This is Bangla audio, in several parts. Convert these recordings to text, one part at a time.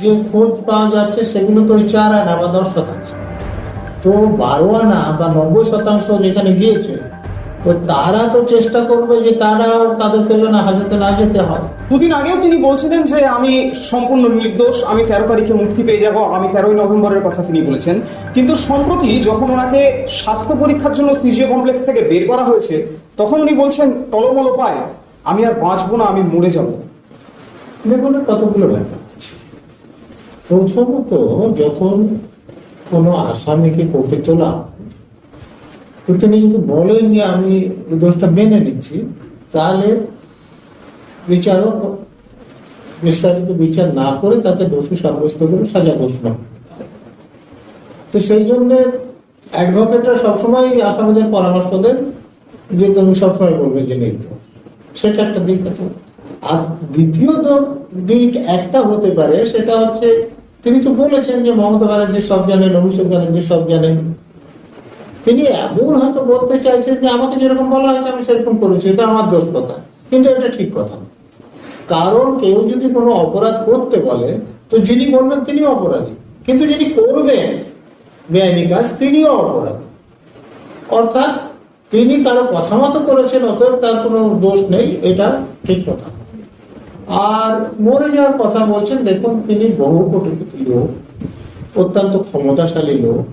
যে খোঁজ পাওয়া যাচ্ছে সেগুলো তো ওই চার আনা বা দশ শতাংশ তো বারো আনা বা নব্বই শতাংশ যেখানে গিয়েছে তো তারা তো চেষ্টা করবে যে তারা তাদেরকে যেন হাজতে না যেতে হয়। দুদিন আগেও তিনি বলছিলেন যে আমি সম্পূর্ণ নির্দোষ আমি তেরো তারিখে মুক্তি পেয়ে যাব আমি তেরোই নভেম্বরের কথা তিনি বলেছেন। কিন্তু সম্প্রতি যখন ওনাকে স্বাস্থ্য পরীক্ষার জন্য সিজিও কমপ্লেক্স থেকে বের করা হয়েছে তখন উনি বলছেন টলমলো পায় আমি আর বাঁচবো না আমি মরে যাব। দেখুন কতগুলো ব্যাপার। প্রথমত, যখন কোনো আসামিকে কোর্টে তোলা তো তিনি যদি বলেন যে আমি দোষটা মেনে নিচ্ছি, তাহলে বিচারক বিস্তারিত বিচার না করে তাকে দোষী সাব্যস্ত করে সাজা ঘোষণা তো সেই জন্য অ্যাডভোকেটরা সবসময় আসামিদের পরামর্শ দেন যে তুমি সবসময় বলবে যে নির্দোষ সেটা একটা দিক আছে। আর দ্বিতীয়ত দিক একটা হতে পারে, সেটা হচ্ছে তিনি তো বলেছেন যে মমতা ব্যানার্জি সব জানেন অভিষেক ব্যানার্জি সব জানেন। তিনি এমন হয়তো বলতে চাইছেন যে আমাকে যেরকম বলা হয়েছে, আমি সেরকম করেছি, এটা আমার দোষ কথা। কিন্তু এটা ঠিক কথা। কারণ কেউ যদি কোনো অপরাধ করতে বলে, তো যিনি বলবেন তিনি অপরাধী। কিন্তু যিনি করবেন বেআইনি কাজ তিনিও অপরাধী। অর্থাৎ তিনি কারও কথা মতো করেছেন, অতএব তার কোনো দোষ নেই, এটা ঠিক কথা। আর মরে যাওয়ার কথা বলছেন দেখুন তিনি বহু কোটিপতি লোক অত্যন্ত ক্ষমতাশালী লোক।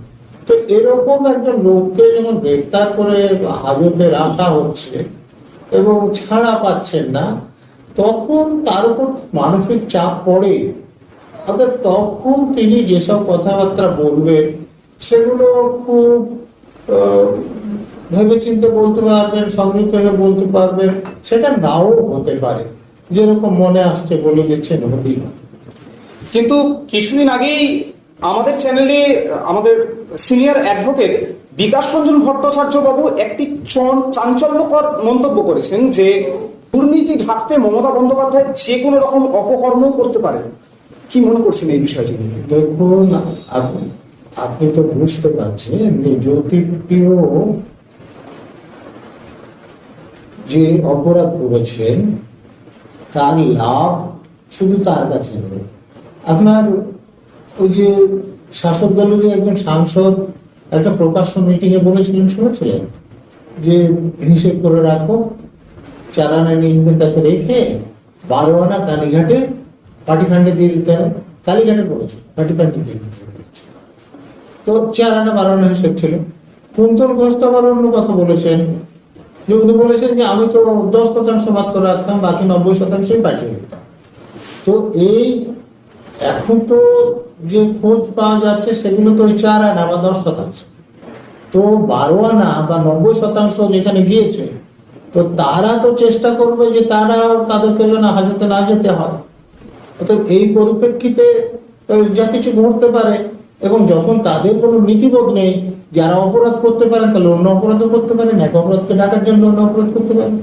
তো এরকম একজন লোককে যখন গ্রেপ্তার করে হাজতে রাখা হচ্ছে এবং ছাড়া পাচ্ছেন না তখন তার উপর মানসিক চাপ পড়ে। অর্থাৎ তখন তিনি যেসব কথাবার্তা বলবেন সেগুলো খুব আহ, ভেবেচিন্তে বলতে পারবেন সম্মিলিত হয়ে বলতে পারবেন সেটা নাও হতে পারে। যেরকম মনে আসছে বলে দিচ্ছেন হতেই কিন্তু কিছুদিন আগেই আমাদের চ্যানেলে আমাদের সিনিয়র অ্যাডভোকেট বিকাশ রঞ্জন ভট্টাচার্য বাবু একটি চাঞ্চল্যকর মন্তব্য করেছেন যে দুর্নীতি ঢাকতে মমতা বন্দ্যোপাধ্যায় যে কোনো রকম অপকর্ম করতে পারেন কি মনে করছেন এই বিষয়টি নিয়ে? দেখুন আপ- আপনি তো বুঝতে পারছেন যে জ্যোতিপ্রিয় যে অপরাধ করেছেন তার লাভ শুধু তার কাছে নেই আপনার ওই যে শাসক দলের একজন সাংসদ একটা প্রকাশ্য মিটিং এ বলেছিলেন, শুনেছিলেন? যে হিসেব করে রাখো, চালানা নিজেদের কাছে রেখে বারো আনা কালীঘাটে পার্টি ফান্ডে দিয়ে দিতে হবে কালীঘাটে করেছে পার্টি ফান্ডে দিয়ে দিতে তো চার আনা বারো আনা হিসেব ছিল। কুন্তল ঘোষ তো আবার অন্য কথা বলেছেন। উনি বলেছেন যে আমি তো দশ শতাংশ মাত্র রাখতাম, বাকি নব্বই শতাংশই পাঠিয়ে দিতাম। তো এই এখন তো যে খোঁজ পাওয়া যাচ্ছে, সেগুলো তো ওই চার আনা বা দশ শতাংশ। তো বারো আনা বা নব্বই শতাংশ যেখানে গিয়েছে, তো তারা তো চেষ্টা করবে যে তারা তাদেরকে যেন হাজতে না যেতে হয়। অর্থাৎ এই পরিপ্রেক্ষিতে যা কিছু ঘটতে পারে এবং যখন তাদের কোনো নীতিবোধ নেই, যারা অপরাধ করতে পারেন তাহলে অন্য অপরাধও করতে পারেন এক অপরাধকে ডাকার জন্য অন্য অপরাধ করতে পারেন